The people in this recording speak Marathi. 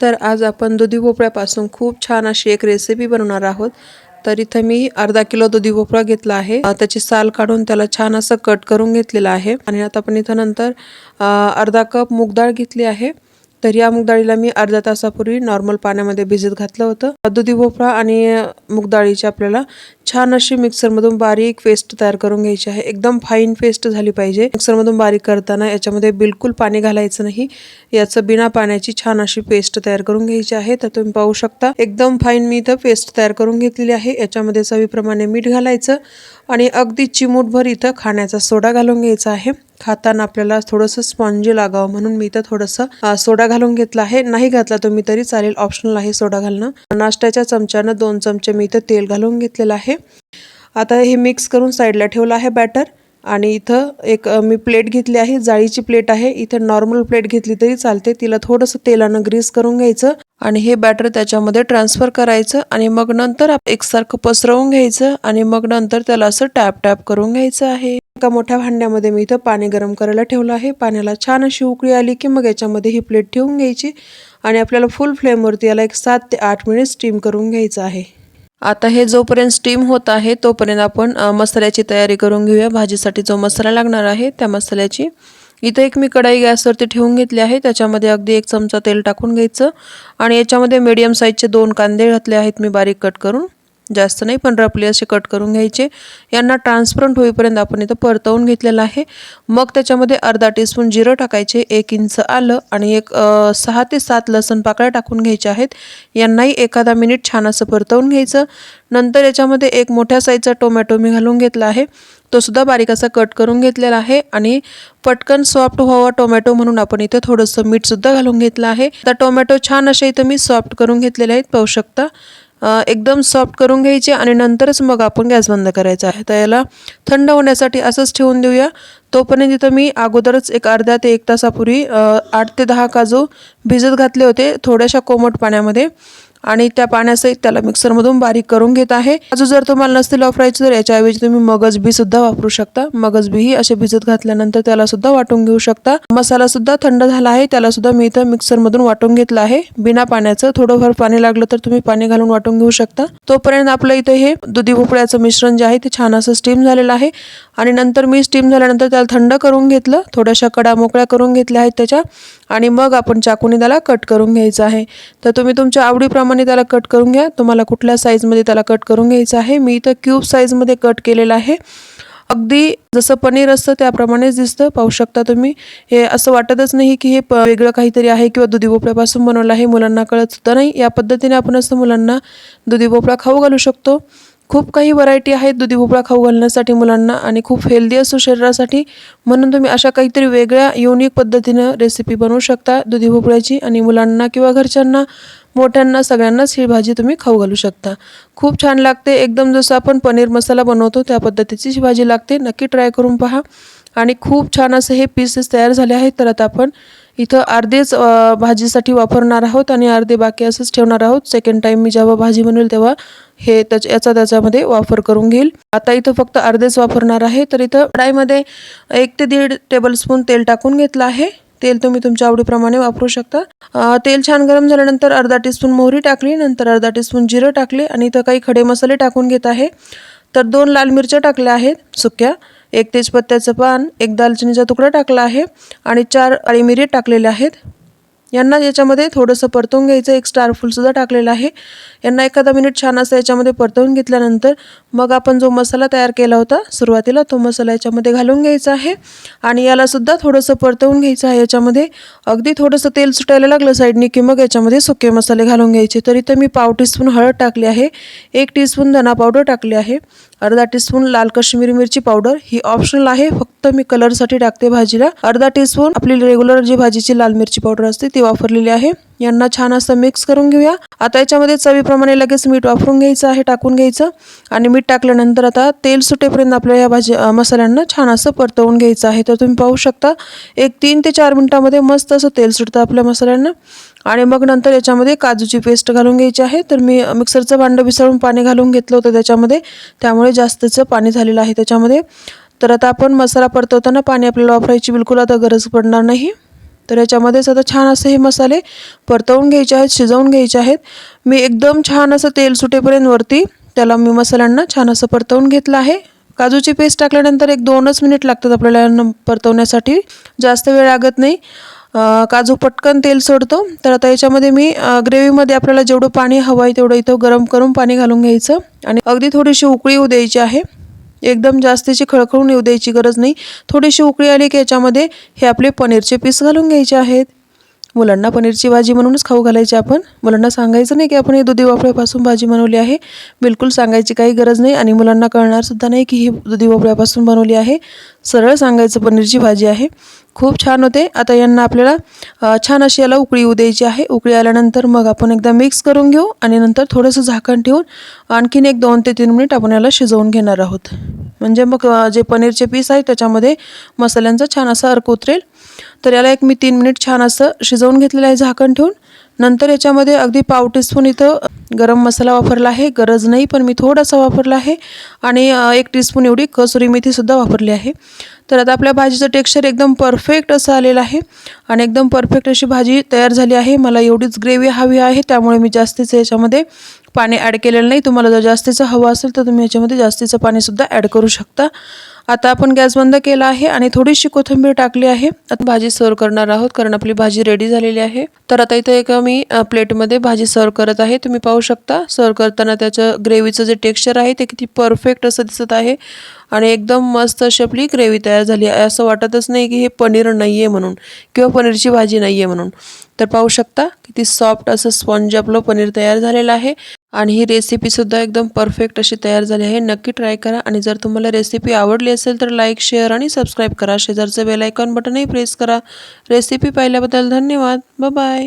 तर आज आपण दुधी भोपळ्यापासून खूप छान अशी एक रेसिपी बनवणार आहोत. तर इथं मी अर्धा किलो दुधी भोपळा घेतला आहे. त्याची साल काढून त्याला छान असं कट करून घेतलेलं आहे. आणि आता आपण इथं नंतर अर्धा कप मूग डाळ घेतली आहे. तर या मुगडाळीला मी अर्ध्या तासापूर्वी नॉर्मल पाण्यामध्ये भिजत घातलं होतं. दुधी भोपळा आणि मुगडाळीची मूग आपल्याला छान अशी मिक्सरमधून बारीक पेस्ट तयार करून घ्यायची आहे. एकदम फाईन पेस्ट झाली पाहिजे. मिक्सरमधून बारीक करताना याच्यामध्ये बिलकुल पाणी घालायचं नाही. याचं बिना पाण्याची छान अशी पेस्ट तयार करून घ्यायची आहे. तर तुम्ही पाहू शकता एकदम फाईन मी इथं पेस्ट तयार करून घेतलेली आहे. याच्यामध्ये चवीप्रमाणे मीठ घालायचं आणि अगदी चिमूटभर इथं खाण्याचा सोडा घालून घ्यायचा आहे. खाताना आपल्याला थोडंसं स्पॉन्जी लागावं म्हणून मी इथं थोडंसं सोडा घालून घेतला आहे. नाही घातला तुम्ही तरी चालेल. ऑप्शनल आहे सोडा घालणं. नाश्त्याच्या चमच्यानं दोन चमचे मी इथं तेल घालून घेतलेलं आहे. आता हे मिक्स करून साईडला ठेवलं आहे बॅटर आणि इथं एक मी प्लेट घेतली आहे. जाळीची प्लेट आहे. इथं नॉर्मल प्लेट घेतली तरी चालते. तिला थोडंसं तेलानं ग्रीस करून घ्यायचं. आणि हे बॅटर त्याच्यामध्ये ट्रान्सफर करायचं. आणि मग नंतर एकसारखं पसरवून घ्यायचं. आणि मग नंतर त्याला असं टॅप टॅप करून घ्यायचं आहे. एका मोठ्या भांड्यामध्ये मी इथं पाणी गरम करायला ठेवलं आहे. पाण्याला छान अशी उकळी आली की मग याच्यामध्ये ही प्लेट ठेवून घ्यायची आणि आपल्याला फुल फ्लेमवरती याला एक सात ते आठ मिनिट स्टीम करून घ्यायचं आहे. आता हे जोपर्यंत स्टीम होत आहे तोपर्यंत आपण मसाल्याची तयारी करून घेऊया. भाजीसाठी जो मसाला लागणार आहे त्या मसाल्याची इथं एक मी कढाई गॅसवरती ठेवून घेतली आहे. त्याच्यामध्ये अगदी एक चमचा तेल टाकून घ्यायचं आणि याच्यामध्ये मीडियम साईजचे दोन कांदे घातले आहेत मी बारीक कट करून. जास्त नाही पण रपली असे कट करून घ्यायचे. यांना ट्रान्सपरंट होईपर्यंत आपण इथं परतवून घेतलेलं आहे. मग त्याच्यामध्ये अर्धा टीस्पून जिरं टाकायचे एक इंच आलं आणि एक सहा ते सात लसण पाकळ्या टाकून घ्यायच्या आहेत. यांनाही एखादा मिनिट छान असं परतवून घ्यायचं. नंतर याच्यामध्ये एक मोठ्या साईजचा टोमॅटो मी घालून घेतला आहे. तो सुद्धा बारीक असा कट करून घेतलेला आहे आणि पटकन सॉफ्ट व्हावा टोमॅटो म्हणून आपण इथं थोडंसं मीठसुद्धा घालून घेतलं आहे. आता टोमॅटो छान असे इथं मी सॉफ्ट करून घेतलेले आहेत पाहू शकता. एकदम सॉफ्ट करून घ्यायचे आणि नंतरच मग आपण गॅस बंद करायचा आहे. तर याला थंड होण्यासाठी असंच ठेवून देऊया. तोपर्यंत इथं मी अगोदरच एक अर्ध्या ते एक तासापूर्वी आठ ते दहा काजू भिजत घातले होते थोड्याशा कोमट पाण्यामध्ये. आणि त्या पाण्यासहित त्याला मिक्सरमधून बारीक करून घेत आहे. काजू जर तुम्हाला नसतील वापरायचे तर याच्याऐवजी तुम्ही मगज बी सुद्धा वापरू शकता. मगज बी ही असे भिजत घातल्यानंतर त्याला सुद्धा वाटून घेऊ शकता. मसाला सुद्धा थंड झाला आहे. त्याला सुद्धा मी इथं मिक्सरमधून वाटून घेतलं आहे. बिना पाण्याचं थोडंफार पाणी लागलं तर तुम्ही पाणी घालून वाटून घेऊ शकता. तोपर्यंत आपलं इथं हे दुधी भोपळ्याचं मिश्रण जे आहे ते छान असं स्टीम झालेलं आहे. आणि नंतर मी स्टीम झाल्यानंतर त्याला थंड करून घेतलं. थोड्याशा कडा मोकळ्या करून घेतल्या आहेत त्याच्या. आणि मग आपण चाकूने त्याला कट करून घ्यायचं आहे. तर तुम्ही तुमच्या आवडीप्रमाणे त्याला कट करून घ्या. तुम्हाला कुठल्या साईजमध्ये त्याला कट करून घ्यायचं आहे मी इथं क्यूब साईजमध्ये कट केलेलं आहे. अगदी जसं पनीर असतं त्याप्रमाणेच दिसतं पाहू शकता तुम्ही. हे असं वाटतच नाही की हे प- वेगळं काहीतरी आहे किंवा दुधी भोपळ्यापासून बनवलं आहे मुलांना कळत सुद्धा नाही. या पद्धतीने आपण असं मुलांना दुधी भोपळा खाऊ घालू शकतो. खूप काही व्हरायटी आहेत दुधी भोपळा खाऊ घालण्यासाठी मुलांना आणि खूप हेल्दी असतो शरीरासाठी. म्हणून तुम्ही अशा काहीतरी वेगळ्या युनिक पद्धतीनं रेसिपी बनवू शकता दुधी भोपळ्याची आणि मुलांना किंवा घरच्यांना. मोठ्यांना सगळ्यांनाच ही भाजी तुम्ही खाऊ घालू शकता. खूप छान लागते. एकदम जसं आपण पनीर मसाला बनवतो त्या पद्धतीची ही भाजी लागते. नक्की ट्राय करून पहा. आणि खूप छान असं हे पीसेस तयार झाले आहेत. तर आता आपण इथं अर्धेच भाजीसाठी वापरणार आहोत आणि अर्धे बाकी असंच ठेवणार आहोत. सेकंड टाईम मी जेव्हा भाजी बनवेल तेव्हा हे त्याच याचा त्याच्यामध्ये वापर करून घेईल. आता इथं फक्त अर्धेच वापरणार आहे. तर इथं कढाईमध्ये एक ते दीड टेबलस्पून तेल टाकून घेतलं आहे. तेल तुम्ही तुमच्या आवडीप्रमाणे वापरू शकता. तेल छान गरम झाल्यानंतर अर्धा टीस्पून मोहरी टाकली नंतर अर्धा टीस्पून जिरं टाकले आणि इथं काही खडे मसाले टाकून घेत आहे. तर दोन लाल मिरच्या टाकल्या आहेत सुक्या एक तेजपत्त्याचं पान एक दालचिनीचा तुकडा टाकला आहे आणि चार अळीमिरी टाकलेल्या आहेत. यांना याच्यामध्ये थोडंसं परतवून घ्यायचं एक स्टार फुलसुद्धा टाकलेलं आहे. यांना एखादा मिनिट छान असं याच्यामध्ये परतवून घेतल्यानंतर मग आपण जो मसाला तयार केला होता सुरुवातीला तो मसाला याच्यामध्ये घालून घ्यायचा आहे. आणि यालासुद्धा थोडंसं परतवून घ्यायचं आहे याच्यामध्ये. अगदी थोडंसं तेल सुटायला लागलं साईडनी की मग याच्यामध्ये सुके मसाले घालून घ्यायचे. तर इथं मी पाव टीस्पून हळद टाकली आहे. एक टीस्पून धना पावडर टाकली आहे. अर्धा टीस्पून लाल काश्मीरी मिरची पावडर ही ऑप्शनल आहे. फक्त मी कलरसाठी टाकते भाजीला. अर्धा टीस्पून आपली रेग्युलर जी भाजीची लाल मिरची पावडर असते ती वापरलेली आहे. यांना छान असं मिक्स करून घेऊया. आता याच्यामध्ये चवीप्रमाणे लगेच मीठ वापरून घ्यायचं आहे टाकून घ्यायचं. आणि मीठ टाकल्यानंतर आता तेल सुटेपर्यंत आपल्या या भाजी मसाल्यांना छान असं परतवून घ्यायचं आहे. तर तुम्ही पाहू शकता एक तीन ते चार मिनटामध्ये मस्त असं तेल सुटतं आपल्या मसाल्यांना. आणि मग नंतर याच्यामध्ये काजूची पेस्ट घालून घ्यायची आहे. तर मी मिक्सरचं भांडं विसळून पाणी घालून घेतलं होतं त्याच्यामध्ये. त्यामुळे जास्तचं पाणी झालेलं आहे त्याच्यामध्ये. तर आता आपण मसाला परतवताना पाणी आपल्याला वापरायची बिलकुल आता गरज पडणार नाही. तर याच्यामध्येच आता छान असे हे मसाले परतवून घ्यायचे आहेत शिजवून घ्यायचे आहेत. मी एकदम छान असं तेल सुटेपर्यंत वरती त्याला मी मसाल्यांना छान असं परतवून घेतलं आहे. काजूची पेस्ट टाकल्यानंतर एक दोनच मिनिट लागतात आपल्याला परतवण्यासाठी. जास्त वेळ लागत नाही. काजू पटकन तेल सोडतो. तर आता याच्यामध्ये मी ग्रेव्हीमध्ये आपल्याला जेवढं पाणी हवं आहे तेवढं इथं गरम करून पाणी घालून घ्यायचं. आणि अगदी थोडीशी उकळी येऊ द्यायची आहे. एकदम जास्तीची खळखळून येऊ द्यायची गरज नाही. थोडीशी उकळी आली की याच्यामध्ये हे आपले पनीरचे पीस घालून घ्यायचे आहेत. मुलांना पनीरची भाजी म्हणूनच खाऊ घालायची आपण. मुलांना सांगायचं नाही की आपण हे दुधी भोपळ्यापासून भाजी बनवली आहे. बिलकुल सांगायची काही गरज नाही आणि मुलांना कळणारसुद्धा नाही की ही दुधी भोपळ्यापासून बनवली आहे. सरळ सांगायचं पनीरची भाजी आहे. खूप छान होते. आता यांना आपल्याला छान अशी याला उकळी येऊ द्यायची आहे. उकळी आल्यानंतर मग आपण एकदा मिक्स करून घेऊ आणि नंतर थोडंसं झाकण ठेवून आणखीन एक दोन ते तीन मिनिट आपण याला शिजवून घेणार आहोत. म्हणजे मग जे पनीरचे पीस आहेत त्याच्यामध्ये मसाल्यांचा छान असा अर्क उतरेल. तर याला एक मी तीन मिनिट छान असं शिजवून घेतलेलं आहे झाकण ठेवून. नंतर याच्यामध्ये अगदी पाव टीस्पून इथं गरम मसाला वापरला आहे. गरज नाही पण मी थोडासा वापरला आहे. आणि एक टीस्पून एवढी कसुरी मेथीसुद्धा वापरली आहे. तर आता आपल्या भाजीचं टेक्स्चर एकदम परफेक्ट असं आलेलं आहे. आणि एकदम परफेक्ट अशी भाजी तयार झाली आहे. मला एवढीच ग्रेव्ही हवी आहे त्यामुळे मी जास्तीचं याच्यामध्ये पाणी ॲड केलेलं नाही. तुम्हाला जर जास्तीचं हवं असेल तर तुम्ही याच्यामध्ये जास्तीचं पाणीसुद्धा ॲड करू शकता. आता आपण गॅस बंद केला आहे आणि थोडीशी कोथिंबीर टाकली आहे. आता भाजी सर्व करणार आहोत कारण आपली भाजी रेडी झालेली आहे. तर आता इथं एक मी प्लेटमध्ये भाजी सर्व करत आहे. तुम्ही पाहू शकता सर्व करताना त्याचं ग्रेव्हीचं जे टेक्स्चर आहे ते किती परफेक्ट असं दिसत आहे. आणि एकदम मस्त अशी आपली ग्रेव्ही तयार झाली आहे. असं वाटतच नाही की हे पनीर नाही आहे म्हणून किंवा पनीरची भाजी नाही आहे म्हणून. तर पाहू शकता किती सॉफ्ट असं स्पॉन्ज आपलं पनीर तयार झालेलं आहे. आणि ही रेसिपीसुद्धा एकदम परफेक्ट अशी तयार झाली आहे. नक्की ट्राय करा आणि जर तुम्हाला रेसिपी आवडली असेल तर लाईक शेअर आणि सबस्क्राईब करा. शेजारचं बेल आयकॉन बटनही प्रेस करा. रेसिपी पाहिल्याबद्दल धन्यवाद. बाय